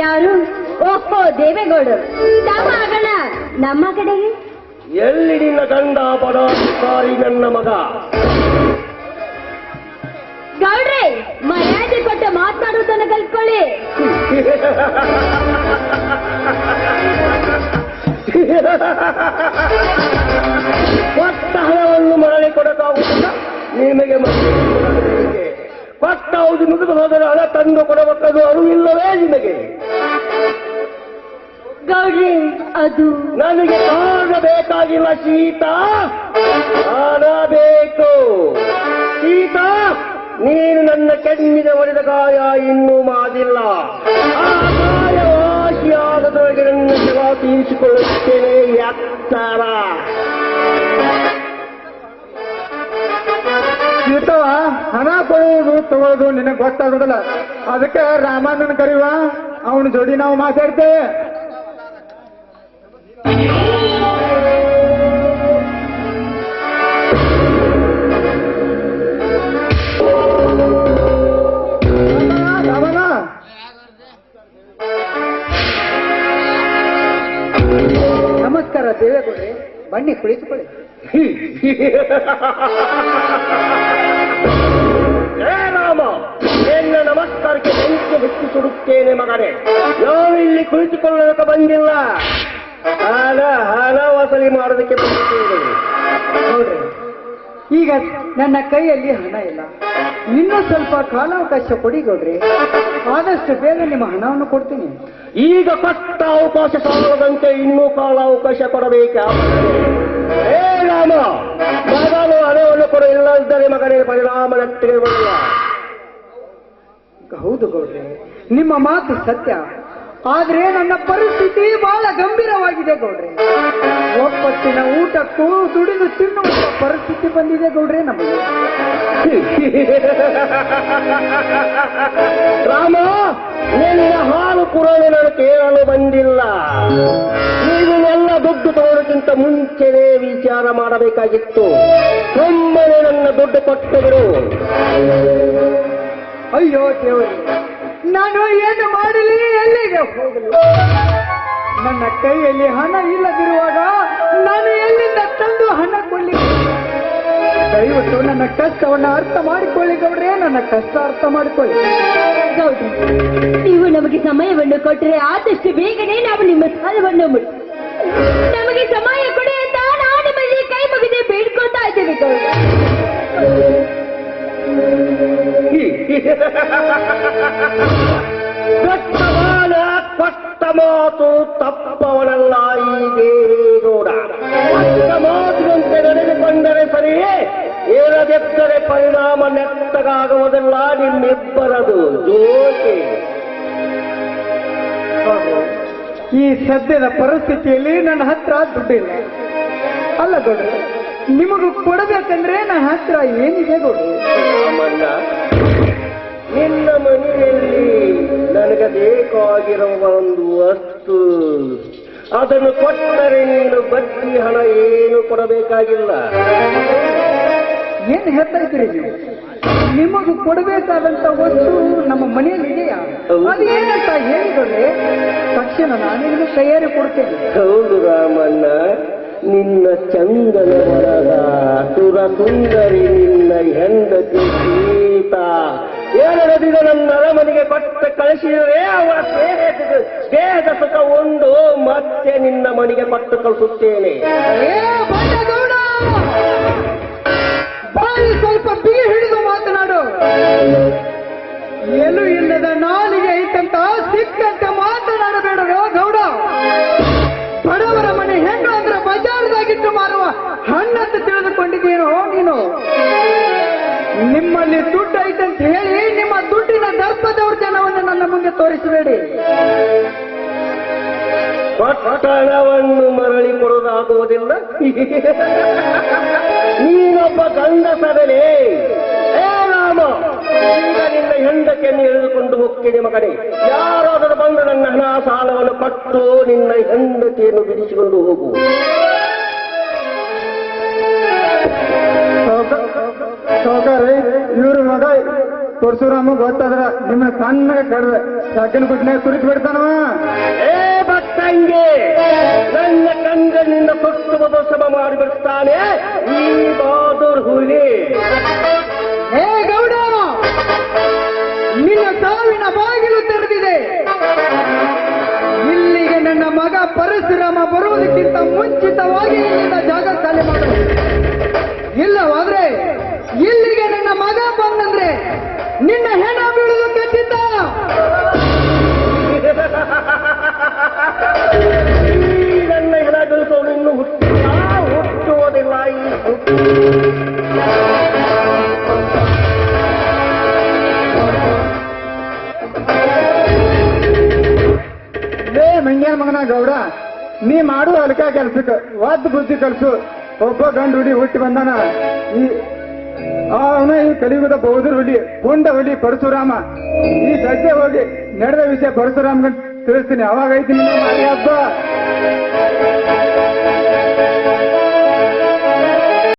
ಯಾರು? ಓಹೋ ದೇವೇಗೌಡರು. ತಮ್ಮ ಆಗಣ ನಮ್ಮ ಕಡೆಗೆ? ಎಲ್ಲಿ ನಿನ್ನ ಗಂಡ ಪದಾಧಿಕಾರಿ ನನ್ನ ಮಗ? ಗೌಡ್ರೆ ಮರ್ಯಾದೆ ಕೊಟ್ಟ ಮಾತನಾಡುವುದನ್ನು ಕಲ್ತ್ಕೊಳ್ಳಿ. ಒತ್ತ ಹಣವನ್ನು ಮರಳಿ ಕೊಡಕ್ಕಾಗುವುದಿಲ್ಲ. ನಿಮಗೆ ಮತ್ತೆ ಕೊಡಬೇಕೆ? ಕೊಟ್ಟ ಹೌದು ನುಡಿದು ಹೋದರೆ ಹಣ ತಂದು ಕೊಡಬೇಕದು ಇಲ್ಲವೇ ನಿಮಗೆ ಗೌಡ್ರೆ ಅದು. ನನಗೆ ಕಾರಣ ಬೇಕಾಗಿಲ್ಲ ಸೀತಾ ಹಣ ಬೇಕು ಸೀತಾ ನೀನು ನನ್ನ ಕೆಣ್ಣಿನ ಹೊಡೆದ ಗಾಯ ಇನ್ನೂ ಮಾದಿಲ್ಲ. ಆ ಗಾಯ ವಾಸಿಯಾಗದೊಳಗೆ ನನ್ನ ಜವಾ ತೀರಿಸಿಕೊಳ್ಳುತ್ತೇನೆ ಯಾಕ್ತಾರ ತಗೊಳ್ಳೋದು ನಿನಗೆ ಗೊತ್ತಾಗೋದಲ್ಲ. ಅದಕ್ಕೆ ರಾಮಣ್ಣನ ಕರೆಯುವ ಅವನ ಜೋಡಿ ನಾವು ಮಾತಾಡ್ತೇವೆ. ನಮಸ್ಕಾರ ದೇವೇಗೌಡ್ರಿ. ಬನ್ನಿ ಕುಳಿತುಕೊಳ್ಳಿ. ನಿನ್ನ ನಮಸ್ಕಾರಕ್ಕೆ ಬೆಂಕಿ ಹೆಚ್ಚು ಸುಡುತ್ತೇನೆ ಮಗನೇ. ನಾನು ಇಲ್ಲಿ ಕುಳಿತುಕೊಳ್ಳೋದಕ್ಕೆ ಬಂದಿಲ್ಲ. ಹಣ ಹಣ ವಸೂಲಿ ಮಾಡೋದಕ್ಕೆ ಬಂದಿದ್ದೇನೆ. ನೋಡ್ರಿ. ಈಗ ನನ್ನ ಕೈಯಲ್ಲಿ ಹಣ ಇಲ್ಲ. ಇನ್ನೂ ಸ್ವಲ್ಪ ಕಾಲಾವಕಾಶ ಕೊಡಿ ಗೌಡ್ರಿ. ಆದಷ್ಟು ಬೇಗ ನಿಮ್ಮ ಹಣವನ್ನು ಕೊಡ್ತೀನಿ. ಈಗ ಕೊಟ್ಟ ಅವಕಾಶ ಸಾಲದಂತೆ ಇನ್ನೂ ಕಾಲಾವಕಾಶ ಕೊಡಬೇಕಾ? ಏ ರಾಮ ಮಗನು ಹಣವನ್ನು ಕೊಡ ಇಲ್ಲದಿದ್ದರೆ ಮಗನಿಗೆ ಪರಿಣಾಮ ನಟ್ಟಿಗೆ ಬರಲ್ಲ ಹೌದು ಗೌಡ್ರಿ, ನಿಮ್ಮ ಮಾತು ಸತ್ಯ. ಆದ್ರೆ ನನ್ನ ಪರಿಸ್ಥಿತಿ ಬಹಳ ಗಂಭೀರವಾಗಿದೆ ಗೌಡ್ರಿ. ಒಪ್ಪತ್ತಿನ ಊಟಕ್ಕೂ ದುಡಿದು ತಿನ್ನುವ ಪರಿಸ್ಥಿತಿ ಬಂದಿದೆ ಗೌಡ್ರೆ ನಮಗೆ. ರಾಮ, ನಿನ್ನ ಹಾಲು ಪುರಾಣ ನಾನು ಕೇಳಲು ಬಂದಿಲ್ಲ. ನೀವು ಎಲ್ಲ ದುಡ್ಡು ತಗೊಳ್ಳೋಕ್ಕಿಂತ ಮುಂಚೆನೇ ವಿಚಾರ ಮಾಡಬೇಕಾಗಿತ್ತು. ಒಮ್ಮನೆ ನನ್ನ ದುಡ್ಡು ಕೊಟ್ಟು ಬಿಡು ಅಯ್ಯೋ ದೇವರೇ, ನಾನು ಏನು ಮಾಡಲಿ, ಎಲ್ಲಿಗೆ ಹೋಗಲಿ? ನನ್ನ ಕೈಯಲ್ಲಿ ಹಣ ಇಲ್ಲದಿರುವಾಗ ನಾನು ಎಲ್ಲಿಂದ ತಂದು ಹಣ ಕೊಡ್ಲಿ? ದಯವಿಟ್ಟು ನನ್ನ ಕಷ್ಟವನ್ನು ಅರ್ಥ ಮಾಡಿಕೊಳ್ಳಿ ಗೌಡ್ರೆ, ನನ್ನ ಕಷ್ಟ ಅರ್ಥ ಮಾಡಿಕೊಳ್ಳಿ. ಗೌಡ್ರೆ, ನೀವು ನಮಗೆ ಸಮಯವನ್ನು ಕೊಟ್ಟರೆ ಆದಷ್ಟು ಬೇಗನೆ ನಾವು ನಿಮ್ಮ ಸಾಲವನ್ನು ಮುಟ್ಟಿ ನಮಗೆ ಸಮಯ ಕೊಡಿ. ಕೊಟ್ಟವಾನ ಕೊಟ್ಟ ಮಾತು ತಪ್ಪವನಲ್ಲ ಈ ದೇವೇಗೌಡ ಕೊಟ್ಟ ಮಾತಿನಂತೆ ನಡೆದುಕೊಂಡರೆ ಸರಿಯೇ? ಏರದೆತ್ತರೆ ಪರಿಣಾಮ ನೆತ್ತಗಾಗುವುದಿಲ್ಲ ನಿಮ್ಮಿಬ್ಬರದು. ಜೋಕೆ ಈ ಸದ್ಯದ ಪರಿಸ್ಥಿತಿಯಲ್ಲಿ ನನ್ನ ಹತ್ರ ದುಡ್ಡಿಲ್ಲ. ಅಲ್ಲ ಗೌಡ್ರೆ ನಿಮಗೂ ಕೊಡಬೇಕಂದ್ರೆ ನನ್ನ ಹತ್ರ ಏನಿದೆ ನಿನ್ನ ಮನೆಯಲ್ಲಿ ನನಗೆ ಬೇಕಾಗಿರುವ ಒಂದು ವಸ್ತು. ಅದನ್ನು ಕೊಟ್ಟರೆ ನೀನು ಬಡ್ಡಿ ಹಣ ಏನು ಕೊಡಬೇಕಾಗಿಲ್ಲ. ಏನು ಹೇಳ್ತಾ ಇದ್ದೀರಿ ನೀವು? ನಿಮಗೂ ಕೊಡಬೇಕಾದಂತ ವಸ್ತು ನಮ್ಮ ಮನೆಯಲ್ಲಿ ಇದೆಯಾ? ಅದು ಏನಂತ ಹೇಳಿದ್ರೆ ತಕ್ಷಣ ನಾನು ನಿಮಗೆ ತಯಾರಿ ಕೊಡ್ತೇನೆ. ಹೌದು ರಾಮಣ್ಣ ನಿನ್ನ ಚಂದನ ಮರದ ಸುರ ಸುಂದರಿ ನಿನ್ನ ಹೆಂಡತಿ ಸೀತಾ. ಎರಡು ದಿನ ನನ್ನ ಅರಮನೆಗೆ ಕೊಟ್ಟ ಕಳಿಸಿದರೆ ಅವರ ದೇಹದ ಸುಖ ಒಂದು ಮತ್ತೆ ನಿನ್ನ ಮನೆಗೆ ಕೊಟ್ಟು ಕಳಿಸುತ್ತೇನೆ. ಸ್ವಲ್ಪ ಬಿಗಿ ಹಿಡಿದು ಮಾತನಾಡು. ಏನು ಇಲ್ಲದ ನಾಲಿಗೆ ಐತಂತ ಸಿಕ್ಕಂತ ನಿಮ್ಮಲ್ಲಿ ದುಡ್ಡು ಐತೆ ಅಂತ ಹೇಳಿ ನಿಮ್ಮ ದುಡ್ಡಿನ ದರ್ಪ ದೌರ್ಜನ್ಯವನ್ನು ನನ್ನ ಮುಂದೆ ತೋರಿಸಬೇಡಿ. ಪಟ್ಟಣವನ್ನು ಮರಳಿ ಕೊಡೋದಾಗುವುದಿಲ್ಲ. ನೀನೊಬ್ಬ ಗಂಡಸರನೇ ಏ ರಾಮ ಈಗ ನಿನ್ನ ಎಳೆದುಕೊಂಡು ಹೋಗ್ತೀನಿ ಮಗನೇ. ಯಾರಾದರೂ ಬಂದು ನನ್ನ ಹಣ ಸಾಲವನ್ನು ಕಟ್ಟು ನಿನ್ನ ಹೆಂಡತಿಯನ್ನು ಬಿಡಿಸಿಕೊಂಡು ಹೋಗು. ಮಗ ಪರಶುರಾಮ ಗೊತ್ತಾದ್ರ ನಿಮ್ಮ ಸಣ್ಣಗೆ ಕಡ್ದ ಸಾಕಿನ ಗುಡ್ನಾಗ ಸುರಿಸಿ ಬಿಡ್ತಾನವ ಏ ಭಕ್ತಂಗೆ ನನ್ನ ಕಂಗನಿಂದ ಪಕ್ಷವ ದೋಷಮ ಮಾಡಿಬಿಡ್ತಾನೆ. ಈ ಬಾದೂರ್ ಹುಲಿ. ಹೇ ಗೌಡ ನಿನ್ನ ಸಾವಿನ ಬಾಗಿಲು ತೆರೆದಿದೆ. ಇಲ್ಲಿಗೆ ನನ್ನ ಮಗ ಪರಶುರಾಮ ಬರುವುದಕ್ಕಿಂತ ಮುಂಚಿತವಾಗಿ ಮಂಗ್ಯಾನ ಮಗನ ಗೌಡ, ನೀ ಮಾಡು ಅಲ್ಕ ಕೆಲ್ಸಕ್ಕೆ ಒದ್ದು ಬುದ್ಧಿ ಕಲ್ಸು ಒಬ್ಬ ಗಂಡು ಹುಡಿ ಹುಟ್ಟಿ ಬಂದಾನ. ಈ ಅವನ ಈ ಕಲಿಯುಗದ ಬೌದ್ಧರು ಹುಲಿ, ಪುಂಡ ಹುಲಿ ಪರಶುರಾಮ. ಈ ಸದ್ಯ ಹೋಗಿ ನಡೆದ ವಿಷಯ ಪರಶುರಾಮಗಂತ ತಿಳಿಸ್ತೀನಿ. ಅವಾಗ ಐತಿ ಹಬ್ಬ.